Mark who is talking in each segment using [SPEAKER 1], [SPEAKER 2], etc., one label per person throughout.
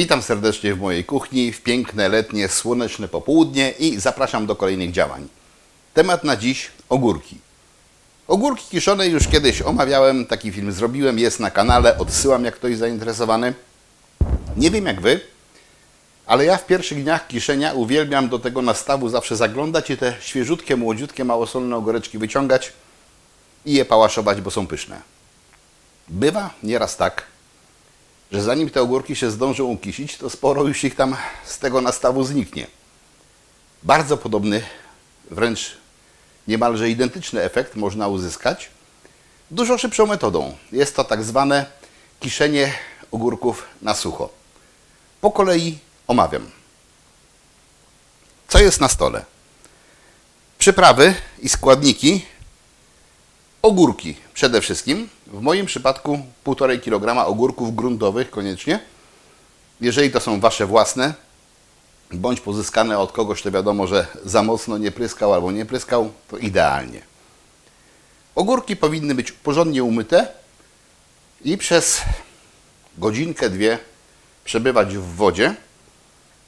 [SPEAKER 1] Witam serdecznie w mojej kuchni w piękne, letnie, słoneczne popołudnie i zapraszam do kolejnych działań. Temat na dziś ogórki. Ogórki kiszone już kiedyś omawiałem, taki film zrobiłem, jest na kanale, odsyłam jak ktoś zainteresowany. Nie wiem jak wy, ale ja w pierwszych dniach kiszenia uwielbiam do tego nastawu zawsze zaglądać i te świeżutkie, młodziutkie, małosolne ogóreczki wyciągać i je pałaszować, bo są pyszne. Bywa nieraz tak, że zanim te ogórki się zdążą ukisić, to sporo już ich tam z tego nastawu zniknie. Bardzo podobny, wręcz niemalże identyczny efekt można uzyskać dużo szybszą metodą. Jest to tak zwane kiszenie ogórków na sucho. Po kolei omawiam. Co jest na stole? Przyprawy i składniki. Ogórki przede wszystkim. W moim przypadku 1,5 kg ogórków gruntowych koniecznie. Jeżeli to są Wasze własne, bądź pozyskane od kogoś, to wiadomo, że za mocno nie pryskał albo nie pryskał, to idealnie. Ogórki powinny być porządnie umyte i przez godzinkę, dwie przebywać w wodzie,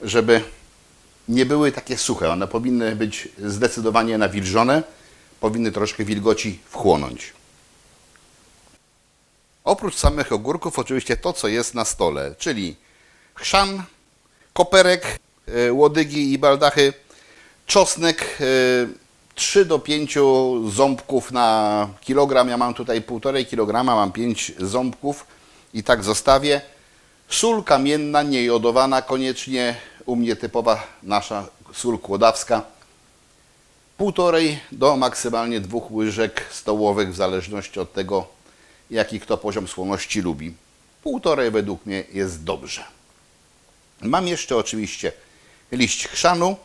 [SPEAKER 1] żeby nie były takie suche. One powinny być zdecydowanie nawilżone, powinny troszkę wilgoci wchłonąć. Oprócz samych ogórków oczywiście to, co jest na stole, czyli chrzan, koperek, e, łodygi i baldachy, czosnek, e, 3 do 5 ząbków na kilogram. Ja mam tutaj 1,5 kg, mam 5 ząbków i tak zostawię. Sól kamienna, niejodowana koniecznie, u mnie typowa nasza sól kłodawska. Półtorej do maksymalnie dwóch łyżek stołowych w zależności od tego, jaki kto poziom słoności lubi. Półtorej według mnie jest dobrze. Mam jeszcze oczywiście liść chrzanu,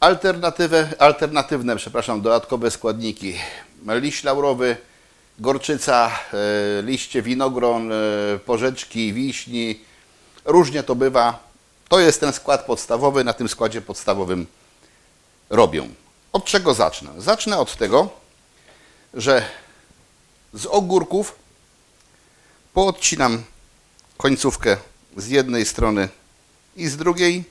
[SPEAKER 1] alternatywę, alternatywne, przepraszam, dodatkowe składniki. Liść laurowy, gorczyca, e, liście winogron, e, porzeczki, wiśni. Różnie to bywa. To jest ten skład podstawowy. Na tym składzie podstawowym robię. Od czego zacznę? Zacznę od tego, że z ogórków poodcinam końcówkę z jednej strony i z drugiej.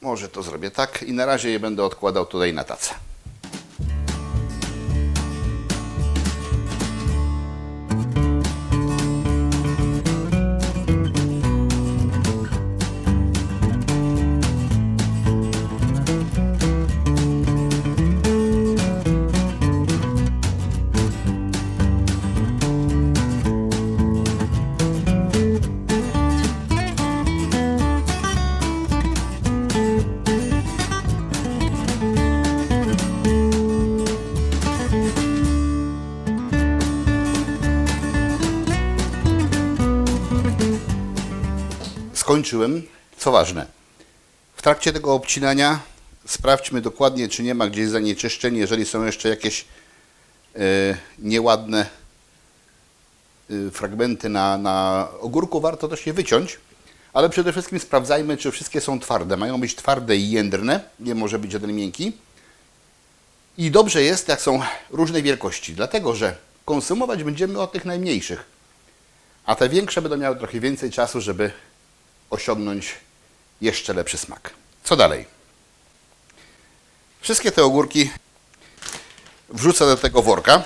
[SPEAKER 1] Może to zrobię tak i na razie je będę odkładał tutaj na tacę. Skończyłem. Co ważne, w trakcie tego obcinania sprawdźmy dokładnie, czy nie ma gdzieś zanieczyszczeń. Jeżeli są jeszcze jakieś e, nieładne e, fragmenty na, na ogórku, warto też je wyciąć. Ale przede wszystkim sprawdzajmy, czy wszystkie są twarde. Mają być twarde i jędrne, nie może być jeden miękki. I dobrze jest, jak są różnej wielkości, dlatego że konsumować będziemy od tych najmniejszych, a te większe będą miały trochę więcej czasu, żeby osiągnąć jeszcze lepszy smak. Co dalej? Wszystkie te ogórki wrzucę do tego worka.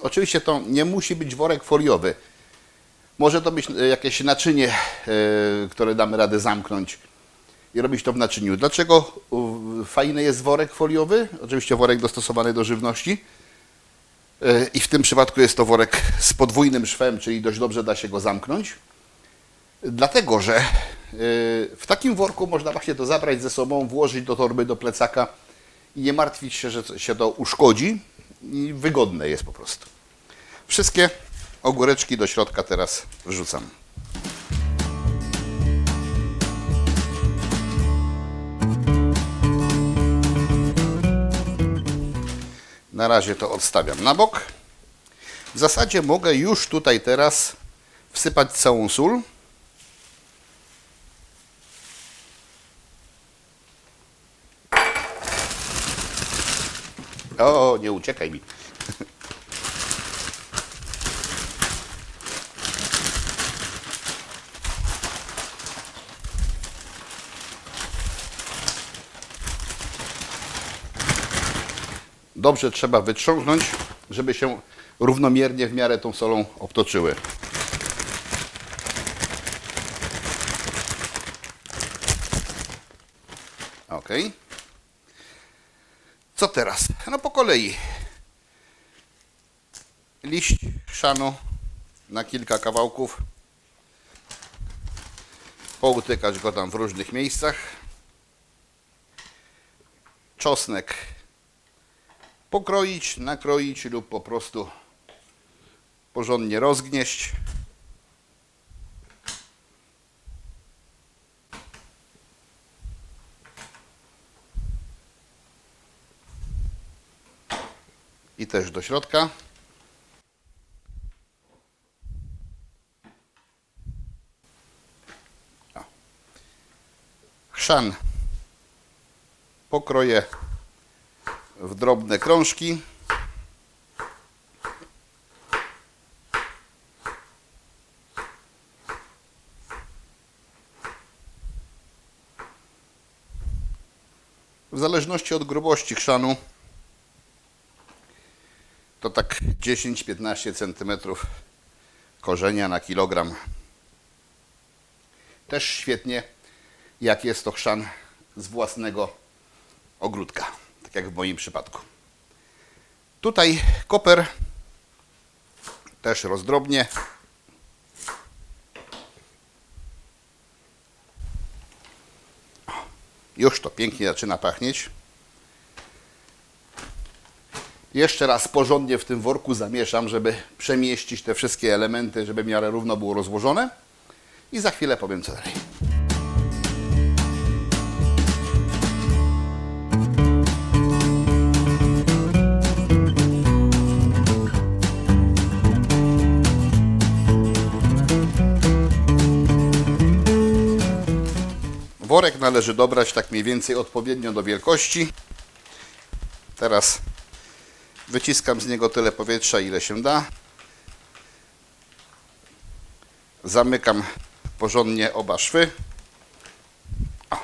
[SPEAKER 1] Oczywiście to nie musi być worek foliowy. Może to być e, jakieś naczynie, e, które damy radę zamknąć i robić to w naczyniu. Dlaczego fajny jest worek foliowy? Oczywiście worek dostosowany do żywności. E, I w tym przypadku jest to worek z podwójnym szwem, czyli dość dobrze da się go zamknąć. Dlatego, że y, w takim worku można właśnie to zabrać ze sobą, włożyć do torby, do plecaka i nie martwić się, że się to uszkodzi i wygodne jest po prostu. Wszystkie ogóreczki do środka teraz wrzucam. Na razie to odstawiam na bok. W zasadzie mogę już tutaj teraz wsypać całą sól. O, nie uciekaj mi. Dobrze trzeba wytrząsnąć, żeby się równomiernie w miarę tą solą obtoczyły. Co teraz? No po kolei. Liść chrzanu na kilka kawałków. Poutykać go tam w różnych miejscach. Czosnek pokroić, nakroić lub po prostu porządnie rozgnieść. I też do środka. O. Chrzan pokroję w drobne krążki. W zależności od grubości chrzanu to tak 10-15 cm korzenia na kilogram. Też świetnie, jak jest to chrzan z własnego ogródka, tak jak w moim przypadku. Tutaj koper też rozdrobnie. Już to pięknie zaczyna pachnieć. Jeszcze raz porządnie w tym worku zamieszam, żeby przemieścić te wszystkie elementy, żeby w miarę równo było rozłożone. I za chwilę powiem co dalej. Worek należy dobrać tak mniej więcej odpowiednio do wielkości. Teraz wyciskam z niego tyle powietrza, ile się da. Zamykam porządnie oba szwy. O.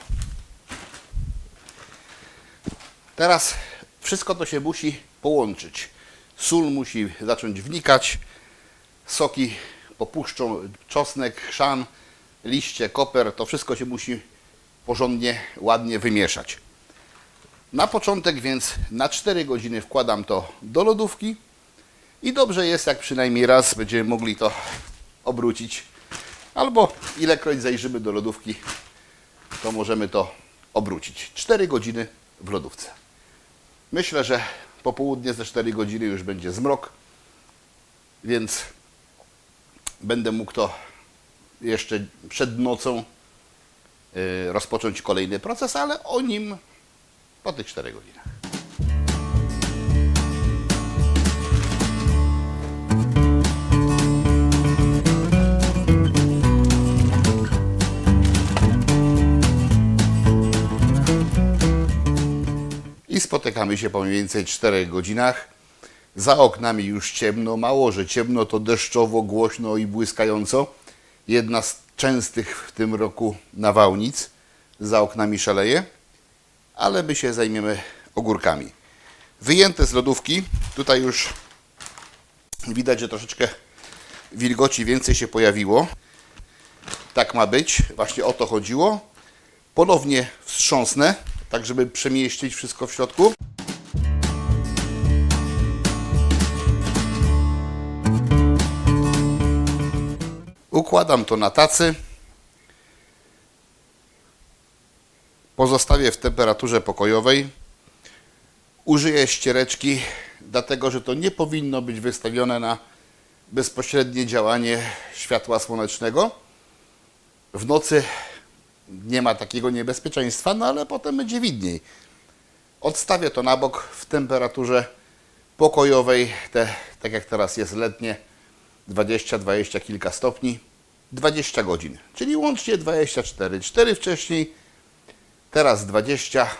[SPEAKER 1] Teraz wszystko to się musi połączyć. Sól musi zacząć wnikać, soki popuszczą, czosnek, chrzan, liście, koper, to wszystko się musi porządnie, ładnie wymieszać. Na początek więc na 4 godziny wkładam to do lodówki i dobrze jest, jak przynajmniej raz będziemy mogli to obrócić. Albo ilekroć zajrzymy do lodówki, to możemy to obrócić. 4 godziny w lodówce. Myślę, że po południe ze 4 godziny już będzie zmrok, więc będę mógł to jeszcze przed nocą y, rozpocząć kolejny proces, ale o nim po tych 4 godzinach. I spotykamy się po mniej więcej 4 godzinach. Za oknami już ciemno, mało że ciemno, to deszczowo, głośno i błyskająco. Jedna z częstych w tym roku nawałnic za oknami szaleje, ale my się zajmiemy ogórkami. Wyjęte z lodówki, tutaj już widać, że troszeczkę wilgoci więcej się pojawiło. Tak ma być, właśnie o to chodziło. Ponownie wstrząsnę, tak żeby przemieścić wszystko w środku. Układam to na tacy. Pozostawię w temperaturze pokojowej. Użyję ściereczki, dlatego że to nie powinno być wystawione na bezpośrednie działanie światła słonecznego. W nocy nie ma takiego niebezpieczeństwa, no ale potem będzie widniej. Odstawię to na bok w temperaturze pokojowej, te, tak jak teraz jest letnie, 20, 20 kilka stopni, 20 godzin, czyli łącznie 24. 4 wcześniej, teraz 20.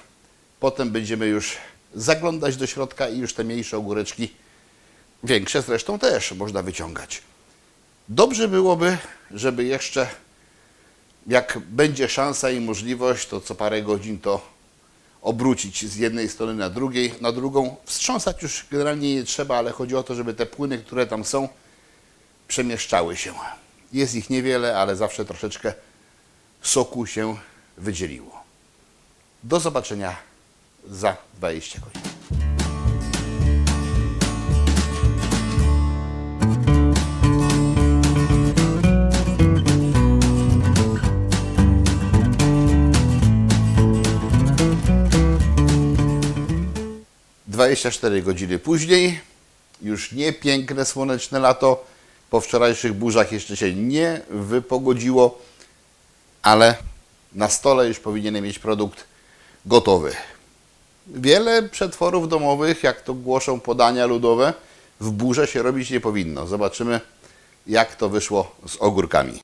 [SPEAKER 1] Potem będziemy już zaglądać do środka i już te mniejsze ogóreczki, większe zresztą też można wyciągać. Dobrze byłoby, żeby jeszcze, jak będzie szansa i możliwość, to co parę godzin to obrócić z jednej strony na drugiej, na drugą. Wstrząsać już generalnie nie trzeba, ale chodzi o to, żeby te płyny, które tam są, przemieszczały się. Jest ich niewiele, ale zawsze troszeczkę soku się wydzieliło. Do zobaczenia za 20 godzin. Dwadzieścia cztery godziny później, już nie piękne słoneczne lato, po wczorajszych burzach jeszcze się nie wypogodziło, ale na stole już powinienem mieć produkt gotowy. Wiele przetworów domowych, jak to głoszą podania ludowe, w burze się robić nie powinno. Zobaczymy, jak to wyszło z ogórkami.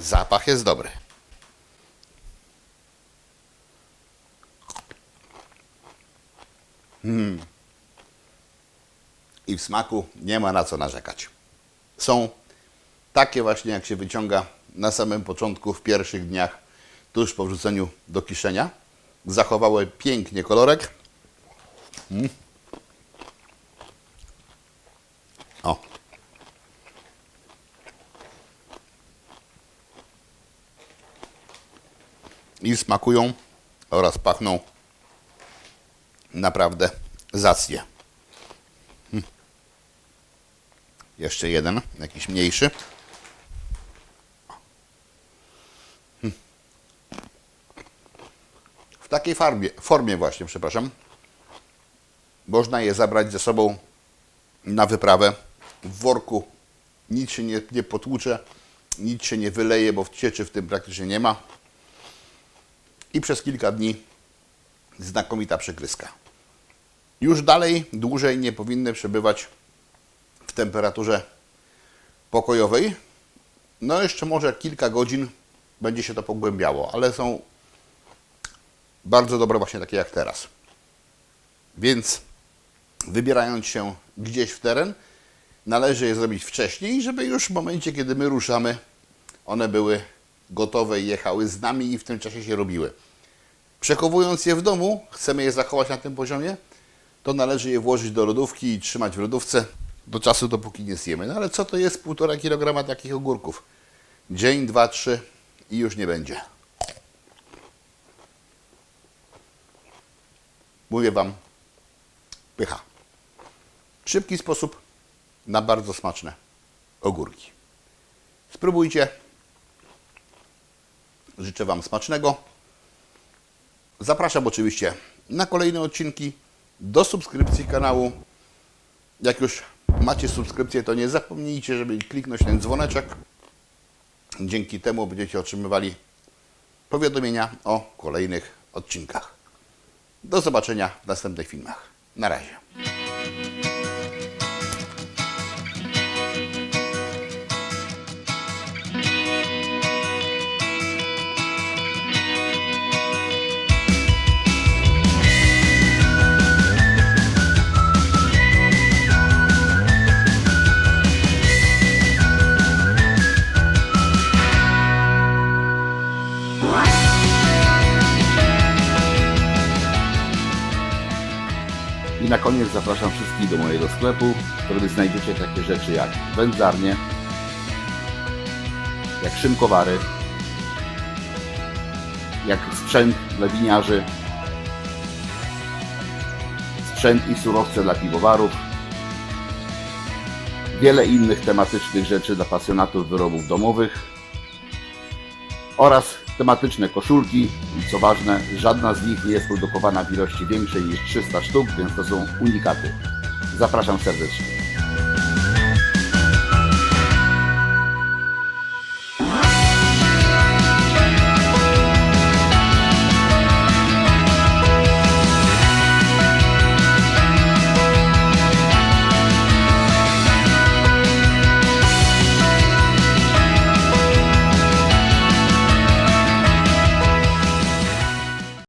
[SPEAKER 1] Zapach jest dobry. I w smaku nie ma na co narzekać. Są takie właśnie, jak się wyciąga na samym początku, w pierwszych dniach, tuż po wrzuceniu do kiszenia. Zachowały pięknie kolorek. Mm. O. I smakują oraz pachną naprawdę zacnie. Jeszcze jeden, jakiś mniejszy. W takiej formie, formie właśnie, przepraszam, można je zabrać ze sobą na wyprawę. W worku nic się nie, nie potłucze, nic się nie wyleje, bo cieczy w tym praktycznie nie ma. I przez kilka dni znakomita przykryska. Już dalej, dłużej nie powinny przebywać w temperaturze pokojowej. No jeszcze może kilka godzin będzie się to pogłębiało, ale są bardzo dobre właśnie takie jak teraz. Więc wybierając się gdzieś w teren, należy je zrobić wcześniej, żeby już w momencie, kiedy my ruszamy, one były gotowe i jechały z nami i w tym czasie się robiły. Przechowując je w domu, chcemy je zachować na tym poziomie, to należy je włożyć do lodówki i trzymać w lodówce do czasu, dopóki nie zjemy. No ale co to jest 1,5 kg takich ogórków? Dzień, dwa, trzy i już nie będzie. Mówię Wam, pycha. Szybki sposób na bardzo smaczne ogórki. Spróbujcie. Życzę Wam smacznego. Zapraszam oczywiście na kolejne odcinki, do subskrypcji kanału. Jak już macie subskrypcję, to nie zapomnijcie, żeby kliknąć ten dzwoneczek. Dzięki temu będziecie otrzymywali powiadomienia o kolejnych odcinkach. Do zobaczenia w następnych filmach. Na razie. I na koniec zapraszam wszystkich do mojego sklepu, w którym znajdziecie takie rzeczy jak wędzarnie, jak szynkowary, jak sprzęt dla winiarzy, sprzęt i surowce dla piwowarów, wiele innych tematycznych rzeczy dla pasjonatów wyrobów domowych oraz tematyczne koszulki i co ważne, żadna z nich nie jest produkowana w ilości większej niż 300 sztuk, więc to są unikaty. Zapraszam serdecznie.